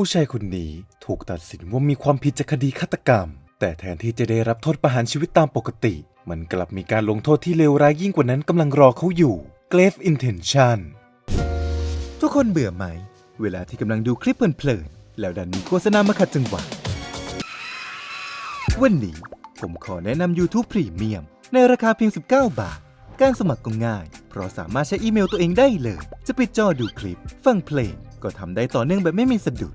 ผู้ชายคนนี้ถูกตัดสินว่ามีความผิดจากคดีฆาตกรรม แต่แทนที่จะได้รับโทษประหารชีวิตตามปกติ มันกลับมีการลงโทษที่เลวร้ายยิ่งกว่านั้นกำลังรอเขาอยู่ Grave Intention ทุกคนเบื่อไหม เวลาที่กำลังดูคลิปเพลินๆแล้วดันมีโฆษณามาขัดจังหวะ วันนี้ผมขอแนะนำ YouTube Premium ในราคาเพียง 19 บาท การสมัครก็ง่าย เพราะสามารถใช้อีเมลตัวเองได้เลย จะปิดจอดูคลิป ฟังเพลง ก็ทำได้ต่อเนื่องแบบไม่มีสะดุด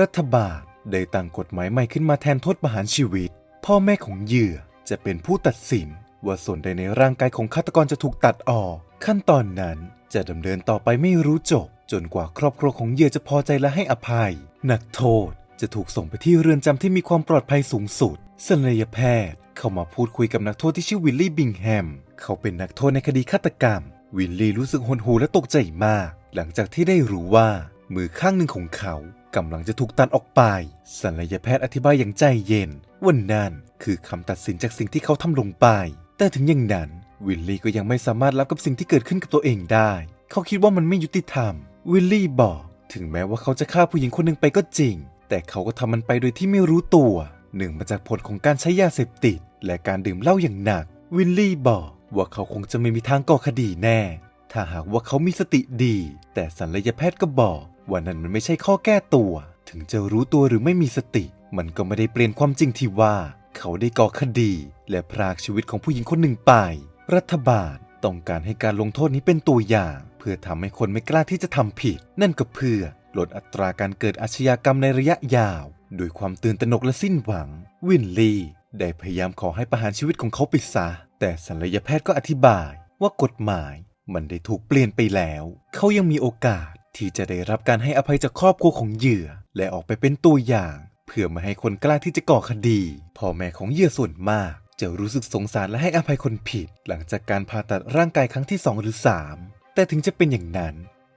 รัฐบาลได้ตั้งกฎหมายใหม่ขึ้นมาแทนโทษประหารชีวิต พ่อแม่ของเหยื่อจะเป็นผู้ตัดสิน ว่าส่วนใดในร่างกายของฆาตกรจะถูกตัดออก ขั้นตอนนั้นจะดำเนินต่อไปไม่รู้จบ จนกว่าครอบครัวของเหยื่อจะพอใจและให้อภัย นักโทษจะถูกส่งไปที่เรือนจำที่มีความปลอดภัยสูงสุดศัลยแพทย์เข้ามาพูดคุยกับนักโทษที่ชื่อวิลลี่บิงแฮม เขาเป็นนักโทษในคดีฆาตกรรม วิลลี่รู้สึกหดหูและตกใจมาก หลังจากที่ได้รู้ว่ามือข้างหนึ่งของเขา กำลังจะถูกตัดออกไป ศัลยแพทย์อธิบายอย่างใจเย็นว่านั่นคือคำตัดสินจากสิ่งที่เขาทำลงไป แต่ถึงอย่างนั้น วิลลี่ก็ยังไม่สามารถรับกับสิ่งที่เกิดขึ้นกับตัวเองได้ เขาคิดว่ามันไม่ยุติธรรม วิลลี่บอก ถึงแม้ว่าเขาจะฆ่าผู้หญิงคนหนึ่งไปก็จริง แต่เขาก็ทำมันไปโดยที่ไม่รู้ตัวหนึ่งมาจากผลของการใช้ยาเสพติด และการดื่มเหล้าอย่างหนัก วิลลี่บอกว่าเขาคงจะไม่มีทางก่อคดีแน่ ถ้าหากว่าเขามีสติดี แต่ศัลยแพทย์ก็บอก ว่านั่นมันไม่ใช่ข้อแก้ตัว ถึงจะรู้ตัวหรือไม่มีสติ มันก็ไม่ได้เปลี่ยนความจริงที่ว่า เขาได้ก่อคดี และพรากชีวิตของผู้หญิงคนหนึ่งไป รัฐบาลต้องการให้การลงโทษนี้เป็นตัวอย่าง เพื่อทำให้คนไม่กล้าที่จะทำผิด นั่นก็เพื่อลดอัตราการเกิดอาชญากรรมในระยะยาวโดยความตื่นตระหนกและสิ้นหวัง วินลีได้พยายามขอให้ประหารชีวิตของเขาไปซะ แต่ศัลยแพทย์ก็อธิบายว่ากฎหมายมันได้ถูกเปลี่ยนไปแล้ว เขายังมีโอกาส ที่จะได้รับการให้อภัยจากครอบครัวของเหยื่อ และออกไปเป็นตัวอย่าง เพื่อไม่ให้คนกล้าที่จะก่อคดีพ่อแม่ของเหยื่อส่วนมาก จะรู้สึกสงสารและให้อภัยคนผิด หลังจากการผ่าตัดร่างกายครั้งที่ 2 หรือ 3 แต่ถึงจะเป็นอย่างนั้น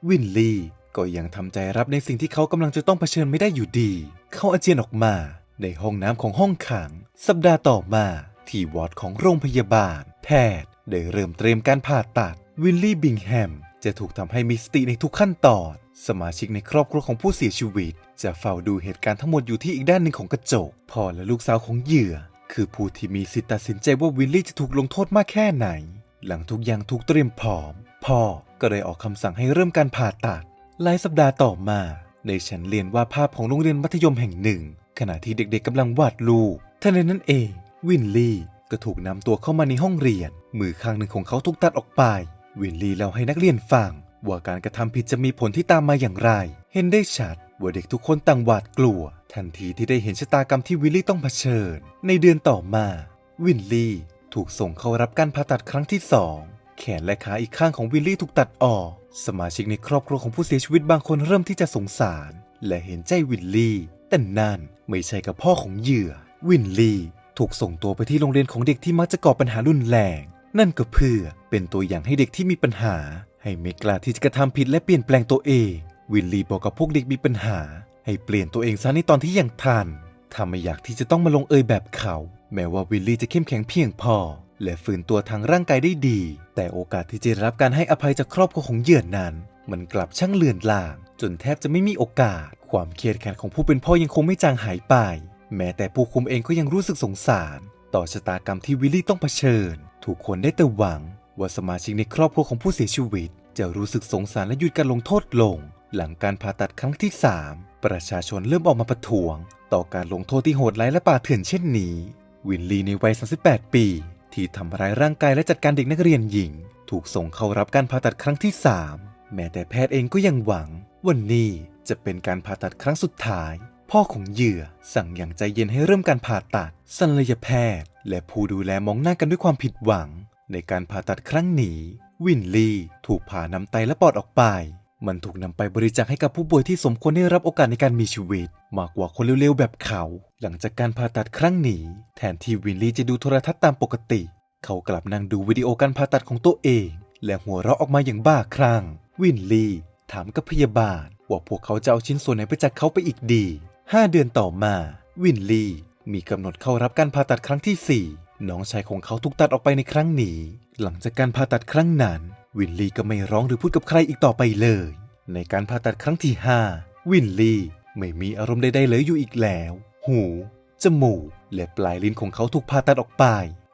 วินลี่ก็ยังทำใจรับในสิ่งที่เขากำลังจะต้องเผชิญไม่ได้อยู่ดี เขาอาเจียนออกมา ในห้องน้ำของห้องขัง สัปดาห์ต่อมา ที่วอร์ดของโรงพยาบาล แพทย์ได้เริ่มเตรียมการผ่าตัด วิลลี่บิงแฮม จะถูกทำให้มีสติในทุกขั้นตอน สมาชิกในครอบครัวของผู้เสียชีวิต จะเฝ้าดูเหตุการณ์ทั้งหมดอยู่ที่อีกด้านหนึ่งของกระจก พ่อและลูกสาวของเหยื่อ คือผู้ที่มีสิทธิ์ตัดสินใจว่าวิลลี่จะถูกลงโทษมากแค่ไหน หลังทุกอย่างถูกเตรียมพร้อม พ่อก็เลยออกคำสั่งให้เริ่มการผ่าตัด หลายสัปดาห์ต่อมาในชั้นเรียนวาดภาพของโรงเรียนมัธยมแห่งหนึ่ง ขณะที่เด็กๆกำลังวาดรูปทันใดนั้นเอง วินลี่ก็ถูกนำตัวเข้ามาในห้องเรียน มือข้างหนึ่งของเขาถูกตัดออกไป วินลีเล่าให้นักเรียนฟังว่าการกระทำผิดจะมีผลที่ตามมาอย่างไร เห็นได้ชัดว่าเด็กทุกคนต่างหวาดกลัว ทันทีที่ได้เห็นชะตากรรมที่วิลลี่ต้องเผชิญ ในเดือนต่อมา วินลี่ถูกส่งเข้ารับการผ่าตัดครั้งที่สองแขนและขาอีกข้างของวิลลี่ถูกตัดออก สมาชิกในครอบครัวของผู้เสียชีวิตบางคนเริ่มที่จะสงสาร และเห็นใจวิลลี่ แต่นั่นไม่ใช่กับพ่อของเหยื่อ วินลี่ถูกส่งตัวไปที่โรงเรียนของเด็กที่มักจะก่อปัญหารุนแรง นั่นก็เพื่อเป็นตัวอย่างให้เด็กที่มีปัญหา ให้ไม่กล้าที่จะกระทำผิดและเปลี่ยนแปลงตัวเอง วิลลี่บอกกับพวกเด็กมีปัญหา ให้เปลี่ยนตัวเองซะในตอนที่ยังทันถ้าไม่อยากที่จะต้องมาลงเอยแบบเขา แม้ว่าวิลลี่จะเข้มแข็งเพียงพอ และฝืนตัวทางร่างกายได้ดี แต่โอกาสที่จะได้รับการให้อภัยจากครอบครัวของเหยื่อนั้น มันกลับช่างเลือนลาง จนแทบจะไม่มีโอกาส ความเครียดแค้นของผู้เป็นพ่อยังคงไม่จางหายไป แม้แต่ผู้คุมเองก็ยังรู้สึกสงสาร ต่อชะตากรรมที่วิลลี่ต้องเผชิญ ทุกคนได้แต่หวัง ว่าสมาชิกในครอบครัวของผู้เสียชีวิต จะรู้สึกสงสารและหยุดการลงโทษลง หลังการผ่าตัดครั้งที่ 3 ประชาชนเริ่มออกมาประท้วง ต่อการลงโทษที่โหดร้ายและป่าเถื่อนเช่นนี้ วินลีในวัย 38 ปี ที่ทำร้ายร่างกายและจัดการเด็กนักเรียนหญิง ถูกส่งเข้ารับการผ่าตัดครั้งที่ 3 แม้แต่แพทย์เองก็ยังหวังวันนี้จะเป็นการผ่าตัดครั้งสุดท้าย พ่อของเหยื่อสั่งอย่างใจเย็นให้เริ่มการผ่าตัดศัลยแพทย์ และผู้ดูแลมองหน้ากันด้วยความผิดหวัง ในการผ่าตัดครั้งนี้ วินลี่ถูกผ่านำไตและปอดออกไป มันถูกนำไปบริจาคให้กับผู้ป่วยที่สมควรได้รับโอกาสในการมีชีวิต มากกว่าคนเร็วๆแบบเขา หลังจากการผ่าตัดครั้งนี้ แทนที่วินลี่จะดูโทรทัศน์ตามปกติ เขากลับนั่งดูวิดีโอการผ่าตัดของตัวเอง และหัวเราะออกมาอย่างบ้าคลั่ง วินลี่ถามกับพยาบาลว่าพวกเขาจะเอาชิ้นส่วนไหนไปจากเขาไปอีกดีห้าเดือนต่อมา วินลี่ มีกำหนดเข้ารับการผ่าตัดครั้งที่ 4 น้องชายของเขาถูกตัดออกไปในครั้งนี้ หลังจากการผ่าตัดครั้งนั้น วินลีก็ไม่ร้องหรือพูดกับใครอีกต่อไปเลย ในการผ่าตัดครั้งที่ 5 วินลีไม่มีอารมณ์ใดๆเลยอยู่อีกแล้ว หู จมูก และปลายลิ้นของเขาถูกผ่าตัดออกไป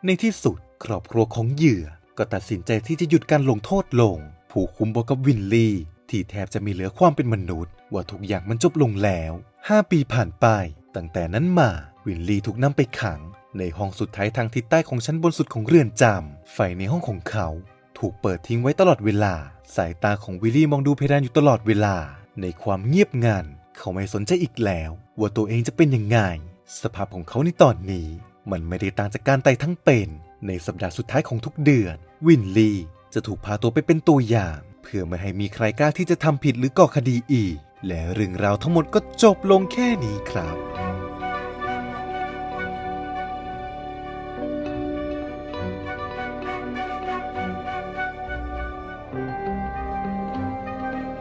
ในที่สุด ครอบครัวของเหยื่อ ก็ตัดสินใจที่จะหยุดการลงโทษลง ผู้คุมบอกกับวินลีที่แทบจะมีเหลือความเป็นมนุษย์ ว่าทุกอย่างมันจบลงแล้ว 5 ปีผ่านไป ตั้งแต่นั้นมา วินลีถูกนำไปขัง ในห้องสุดท้ายทางทิศใต้ของชั้นบนสุดของเรือนจำไฟในห้องของเขา ถูกเปิดทิ้งไว้ตลอดเวลา สายตาของวิลลี่มองดูเพดานอยู่ตลอดเวลา ในความเงียบงันเขาไม่สนใจอีกแล้ว ว่าตัวเองจะเป็นยังไง สภาพของเขาในตอนนี้ มันไม่ได้ต่างจากการตายทั้งเป็น ในสัปดาห์สุดท้ายของทุกเดือน วินลี่จะถูกพาตัวไปเป็นตัวอย่าง เพื่อไม่ให้มีใครกล้าที่จะทำผิดหรือก่อคดีอีก และเรื่องราวทั้งหมดก็จบลงแค่นี้ครับ